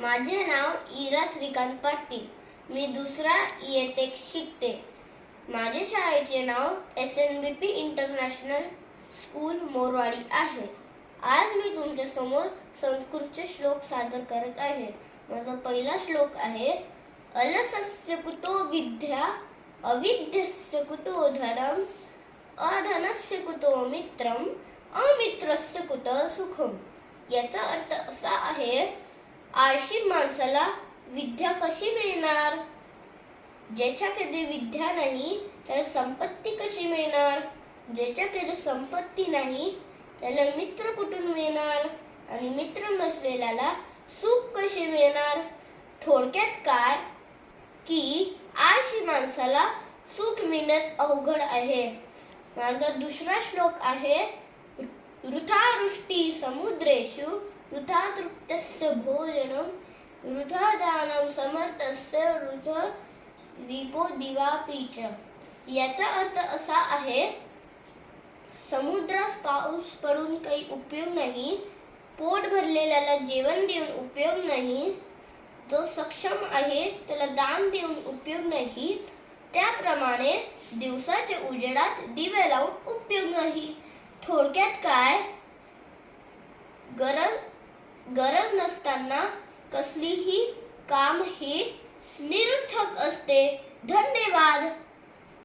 माझे नाव ईरा श्रीकांत पाटील. मी दुसरा इयत्तेत शिकते. माझे शाळेचे नाव S N B P international school Morwadi आहे. आज मी तुमच्यासमोर संस्कृतचे श्लोक सादर करत आहे. माझा पहिला श्लोक आहे अलसस्य कुतो विद्या अविद्यस्य कुतो धनम अधनस्य कुतो मित्रम अमित्रस्य कुतो सुखम. याचा अर्थ असा आहे आळशी माणसाला विद्या कशी मिळणार? ज्याच्याकडे विद्या नाही त्याला संपत्ती कशी मिळणार? ज्याच्याकडे संपत्ती नाही त्याला मित्र कुठून मिळणार? आणि मित्र नसलेल्याला सुख कसे मिळणार? थोडक्यात काय? की आळशी माणसाला सुख मिळण्यात अवघड आहे. माझा दुसरा श्लोक आहे वृथावृष्टी समुद्रेषु वृथा तृप्तस्य भोजनम समर्थस्य वृथ दीपो दिवापी च याचा अर्थ असा आहे समुद्रात पाऊस पडून काही उपयोग नाही पोट भरलेल्याला जेवण देऊन उपयोग नाही जो सक्षम आहे त्याला दान देऊन उपयोग नाही त्याप्रमाणे दिवसाच्या उजेडात दिवे लावून उपयोग नाही. थोडक्यात काय? असताना कसलीही काम हे निरर्थक असते. धन्यवाद.